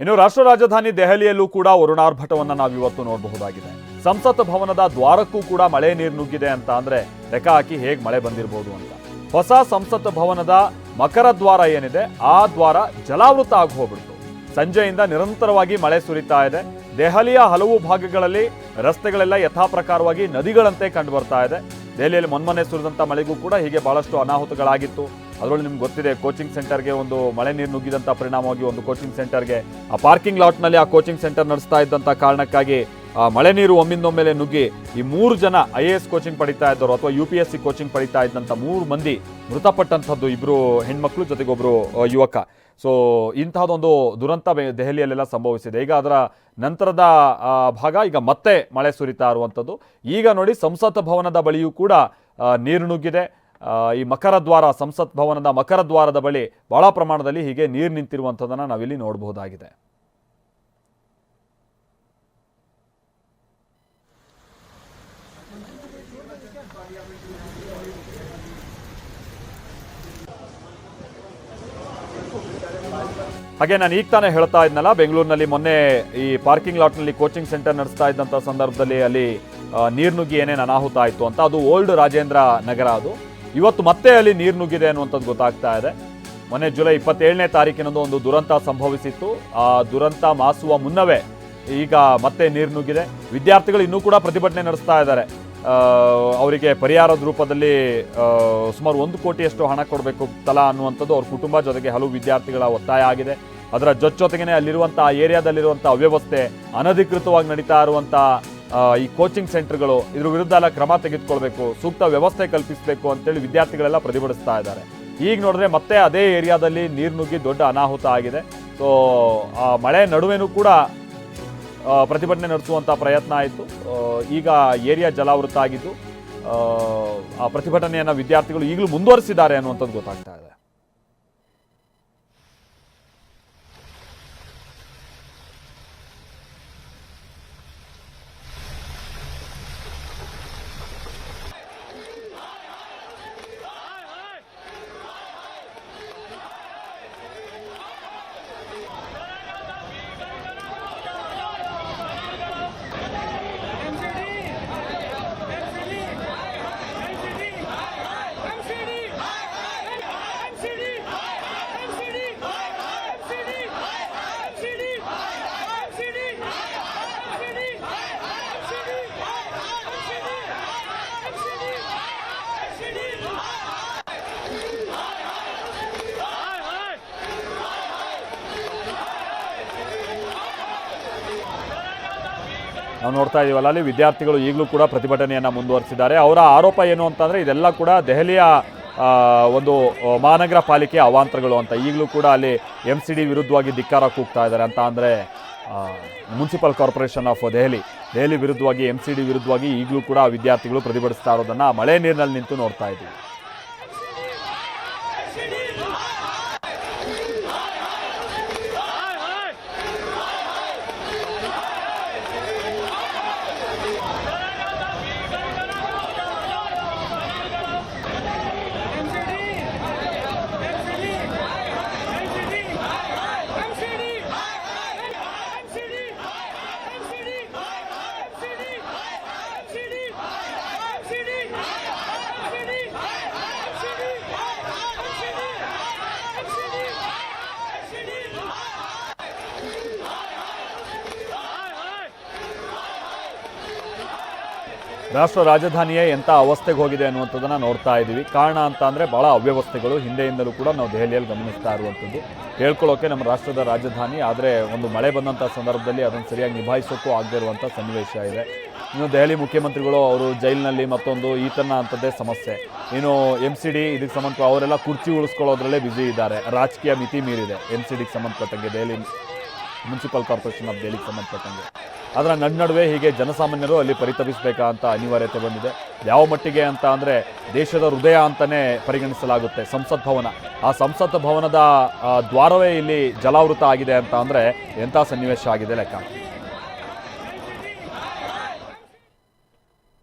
ಇನ್ನು ರಾಷ್ಟ್ರ ರಾಜಧಾನಿ ದೆಹಲಿಯಲ್ಲೂ ಕೂಡ ವರುಣಾರ್ಭಟವನ್ನ ನಾವಿವತ್ತು ನೋಡಬಹುದಾಗಿದೆ. ಸಂಸತ್ ಭವನದ ದ್ವಾರಕ್ಕೂ ಕೂಡ ಮಳೆ ನೀರು ನುಗ್ಗಿದೆ ಅಂತ ಅಂದ್ರೆ ಲೆಕ್ಕ ಹಾಕಿ ಹೇಗೆ ಮಳೆ ಬಂದಿರಬಹುದು ಅಂತ. ಹೊಸ ಸಂಸತ್ ಭವನದ ಮಕರ ದ್ವಾರ ಏನಿದೆ, ಆ ದ್ವಾರ ಜಲಾವೃತ ಆಗಿ ಹೋಗ್ಬಿಡ್ತು ಸಂಜೆಯಿಂದ ನಿರಂತರವಾಗಿ ಮಳೆ ಸುರಿತಾ ಇದೆ. ದೆಹಲಿಯ ಹಲವು ಭಾಗಗಳಲ್ಲಿ ರಸ್ತೆಗಳೆಲ್ಲ ಯಥಾಪ್ರಕಾರವಾಗಿ ನದಿಗಳಂತೆ ಕಂಡು ಬರ್ತಾ ಇದೆ. ದೆಹಲಿಯಲ್ಲಿ ಮೊನ್ಮೊನ್ನೆ ಸುರಿದಂಥ ಮಳೆಗೂ ಕೂಡ ಹೀಗೆ ಬಹಳಷ್ಟು ಅನಾಹುತಗಳಾಗಿತ್ತು. ಅದರೊಳಗೆ ನಿಮ್ಗೆ ಗೊತ್ತಿದೆ ಕೋಚಿಂಗ್ ಸೆಂಟರ್ಗೆ ಒಂದು ಮಳೆ ನೀರು ನುಗ್ಗಿದಂಥ ಪರಿಣಾಮವಾಗಿ ಒಂದು ಕೋಚಿಂಗ್ ಸೆಂಟರ್ಗೆ ಆ ಪಾರ್ಕಿಂಗ್ ಲಾಟ್ನಲ್ಲಿ ಆ ಕೋಚಿಂಗ್ ಸೆಂಟರ್ ನಡೆಸ್ತಾ ಇದ್ದಂಥ ಕಾರಣಕ್ಕಾಗಿ, ಆ ಮಳೆ ನೀರು ಒಮ್ಮಿಂದೊಮ್ಮೆಲೆ ನುಗ್ಗಿ ಈ ಮೂರು ಜನ ಐ ಎ ಎಸ್ ಕೋಚಿಂಗ್ ಪಡಿತಾ ಇದ್ದವರು ಅಥವಾ U P S C coaching ಪಡಿತಾ ಇದ್ದಂಥ ಮೂರು ಮಂದಿ ಮೃತಪಟ್ಟಂಥದ್ದು ಇಬ್ಬರು ಹೆಣ್ಮಕ್ಳು ಜೊತೆಗೊಬ್ಬರು ಯುವಕ. ಸೊ ಇಂತಹದೊಂದು ದುರಂತ ದೆಹಲಿಯಲ್ಲೆಲ್ಲ ಸಂಭವಿಸಿದೆ. ಈಗ ಅದರ ನಂತರದ ಭಾಗ ಈಗ ಮತ್ತೆ ಮಳೆ ಸುರಿತಾ ಇರುವಂಥದ್ದು. ಈಗ ನೋಡಿ ಸಂಸತ್ ಭವನದ ಬಳಿಯೂ ಕೂಡ ನೀರು ನುಗ್ಗಿದೆ. ಈ ಮಕರದ್ವಾರ, ಸಂಸತ್ ಭವನದ ಮಕರದ್ವಾರದ ಬಳಿ ಬಹಳ ಪ್ರಮಾಣದಲ್ಲಿ ಹೀಗೆ ನೀರು ನಿಂತಿರುವಂಥದ್ದನ್ನು ನಾವಿಲ್ಲಿ ನೋಡಬಹುದಾಗಿದೆ. ಹಾಗೆ ನಾನು ಈಗ ತಾನೇ ಹೇಳ್ತಾ ಇದ್ನಲ್ಲ, ಬೆಂಗಳೂರಿನಲ್ಲಿ ಮೊನ್ನೆ ಈ ಪಾರ್ಕಿಂಗ್ ಲಾಟ್ನಲ್ಲಿ ಕೋಚಿಂಗ್ ಸೆಂಟರ್ ನಡೆಸ್ತಾ ಇದ್ದಂಥ ಸಂದರ್ಭದಲ್ಲಿ ಅಲ್ಲಿ ನೀರು ನುಗ್ಗಿ ಏನೇನು ಅನಾಹುತ ಆಯಿತು ಅಂತ. ಅದು ಓಲ್ಡ್ ರಾಜೇಂದ್ರ ನಗರ ಅದು. ಇವತ್ತು ಮತ್ತೆ ಅಲ್ಲಿ ನೀರು ನುಗ್ಗಿದೆ ಅನ್ನುವಂಥದ್ದು ಗೊತ್ತಾಗ್ತಾ ಇದೆ. ಮೊನ್ನೆ ಜುಲೈ ಇಪ್ಪತ್ತೇಳನೇ ತಾರೀಕಿನಂದು ಒಂದು ದುರಂತ ಸಂಭವಿಸಿತ್ತು. ಆ ದುರಂತ ಮಾಸುವ ಮುನ್ನವೇ ಈಗ ಮತ್ತೆ ನೀರು ನುಗ್ಗಿದೆ. ವಿದ್ಯಾರ್ಥಿಗಳು ಇನ್ನೂ ಕೂಡ ಪ್ರತಿಭಟನೆ ನಡೆಸ್ತಾ ಇದ್ದಾರೆ. ಅವರಿಗೆ ಪರಿಹಾರದ ರೂಪದಲ್ಲಿ ಸುಮಾರು ಒಂದು ಕೋಟಿಯಷ್ಟು ಹಣ ಕೊಡಬೇಕು ತಲಾ ಅನ್ನುವಂಥದ್ದು ಅವ್ರ ಕುಟುಂಬ ಜೊತೆಗೆ ಹಲವು ವಿದ್ಯಾರ್ಥಿಗಳ ಒತ್ತಾಯ ಆಗಿದೆ. ಅದರ ಜೊತೆಗೇನೆ ಅಲ್ಲಿರುವಂಥ ಏರಿಯಾದಲ್ಲಿರುವಂಥ ಅವ್ಯವಸ್ಥೆ ಅನಧಿಕೃತವಾಗಿ ನಡೀತಾ ಇರುವಂಥ ಈ ಕೋಚಿಂಗ್ ಸೆಂಟರ್ಗಳು ಇದ್ರ ವಿರುದ್ಧ ಎಲ್ಲ ಕ್ರಮ ತೆಗೆದುಕೊಳ್ಬೇಕು ಸೂಕ್ತ ವ್ಯವಸ್ಥೆ ಕಲ್ಪಿಸಬೇಕು ಅಂತೇಳಿ ವಿದ್ಯಾರ್ಥಿಗಳೆಲ್ಲ ಪ್ರತಿಭಟಿಸ್ತಾ ಇದ್ದಾರೆ. ಈಗ ನೋಡಿದ್ರೆ ಮತ್ತೆ ಅದೇ ಏರಿಯಾದಲ್ಲಿ ನೀರು ನುಗ್ಗಿ ದೊಡ್ಡ ಅನಾಹುತ ಆಗಿದೆ. ಸೊ ಆ ಮಳೆ ನಡುವೆನೂ ಕೂಡ ಪ್ರತಿಭಟನೆ ನಡೆಸುವಂಥ ಪ್ರಯತ್ನ ಆಯಿತು. ಈಗ ಏರಿಯಾ ಜಲಾವೃತ ಆಗಿದ್ದು ಆ, ಪ್ರತಿಭಟನೆಯನ್ನು ವಿದ್ಯಾರ್ಥಿಗಳು ಈಗಲೂ ಮುಂದುವರಿಸಿದ್ದಾರೆ ಅನ್ನುವಂಥದ್ದು ಗೊತ್ತಾಗ್ತಾ ಇದೆ. ನಾವು ನೋಡ್ತಾ ಇದ್ದೀವಲ್ಲ ಅಲ್ಲಿ ವಿದ್ಯಾರ್ಥಿಗಳು ಈಗಲೂ ಕೂಡ ಪ್ರತಿಭಟನೆಯನ್ನು ಮುಂದುವರಿಸಿದ್ದಾರೆ. ಅವರ ಆರೋಪ ಏನು ಅಂತಂದರೆ, ಇದೆಲ್ಲ ಕೂಡ ದೆಹಲಿಯ ಒಂದು ಮಹಾನಗರ ಪಾಲಿಕೆ ಅವಾಂತರಗಳು ಅಂತ. ಈಗಲೂ ಕೂಡ ಅಲ್ಲಿ ಎಂ ಸಿ ಡಿ ವಿರುದ್ಧವಾಗಿ ಧಿಕ್ಕಾರ ಕೂಗ್ತಾ ಇದ್ದಾರೆ ಅಂತ ಅಂದರೆ municipal corporation of Delhi. Delhi ವಿರುದ್ಧವಾಗಿ ಎಂ ಸಿ ಡಿ ವಿರುದ್ಧವಾಗಿ ಈಗಲೂ ಕೂಡ ವಿದ್ಯಾರ್ಥಿಗಳು ಪ್ರತಿಭಟಿಸ್ತಾ ಇರೋದನ್ನು ಮಳೆ ನೀರಿನಲ್ಲಿ ನಿಂತು ನೋಡ್ತಾ ಇದ್ದೀವಿ. ರಾಷ್ಟ್ರ ರಾಜಧಾನಿಯೇ ಎಂಥ ಅವಸ್ಥೆಗೆ ಹೋಗಿದೆ ಅನ್ನುವಂಥದ್ದನ್ನು ನೋಡ್ತಾ ಇದ್ದೀವಿ. ಕಾರಣ ಅಂತ ಅಂದರೆ ಭಾಳ ಅವ್ಯವಸ್ಥೆಗಳು. ಹಿಂದೆಯಿಂದಲೂ ಕೂಡ ನಾವು ದೆಹಲಿಯಲ್ಲಿ ಗಮನಿಸ್ತಾ ಇರುವಂಥದ್ದು. ಹೇಳ್ಕೊಳ್ಳೋಕೆ ನಮ್ಮ ರಾಷ್ಟ್ರದ ರಾಜಧಾನಿ, ಆದರೆ ಒಂದು ಮಳೆ ಬಂದಂಥ ಸಂದರ್ಭದಲ್ಲಿ ಅದನ್ನು ಸರಿಯಾಗಿ ನಿಭಾಯಿಸೋಕ್ಕೂ ಆಗದೇ ಇರುವಂಥ ಸನ್ನಿವೇಶ ಇದೆ. ಇನ್ನು ದೆಹಲಿ ಮುಖ್ಯಮಂತ್ರಿಗಳು ಅವರು ಜೈಲಿನಲ್ಲಿ ಮತ್ತೊಂದು ಈತನ ಅಂಥದ್ದೇ ಸಮಸ್ಯೆ. ಇನ್ನು ಎಂ ಸಿ ಡಿ ಇದಕ್ಕೆ ಸಂಬಂಧ ಅವರೆಲ್ಲ ಕುರ್ಚಿ ಉಳಿಸ್ಕೊಳ್ಳೋದ್ರಲ್ಲೇ ಬ್ಯುಸಿ ಇದ್ದಾರೆ. ರಾಜಕೀಯ ಮಿತಿ ಮೀರಿದೆ ಎಂ ಸಿ ಡಿಗೆ ಸಂಬಂಧಪಟ್ಟಂಗೆ, ದೆಹಲಿ ಮುನ್ಸಿಪಲ್ ಕಾರ್ಪೊರೇಷನ್ ಆಫ್ ದೆಹಲಿಗೆ ಸಂಬಂಧಪಟ್ಟಂಗೆ. ಅದರ ನಡುವೆ ಹೀಗೆ ಜನಸಾಮಾನ್ಯರು ಅಲ್ಲಿ ಪರಿತಪಿಸಬೇಕಂತ ಅನಿವಾರ್ಯತೆ ಬಂದಿದೆ. ಯಾವ ಮಟ್ಟಿಗೆ ಅಂತ ಅಂದರೆ ದೇಶದ ಹೃದಯ ಅಂತಲೇ ಪರಿಗಣಿಸಲಾಗುತ್ತೆ ಸಂಸತ್ ಭವನ. ಆ ಸಂಸತ್ ಭವನದ ದ್ವಾರವೇ ಇಲ್ಲಿ ಜಲಾವೃತ ಆಗಿದೆ ಅಂತ ಅಂದರೆ ಎಂಥ ಸನ್ನಿವೇಶ ಆಗಿದೆ ಲೆಕ್ಕ.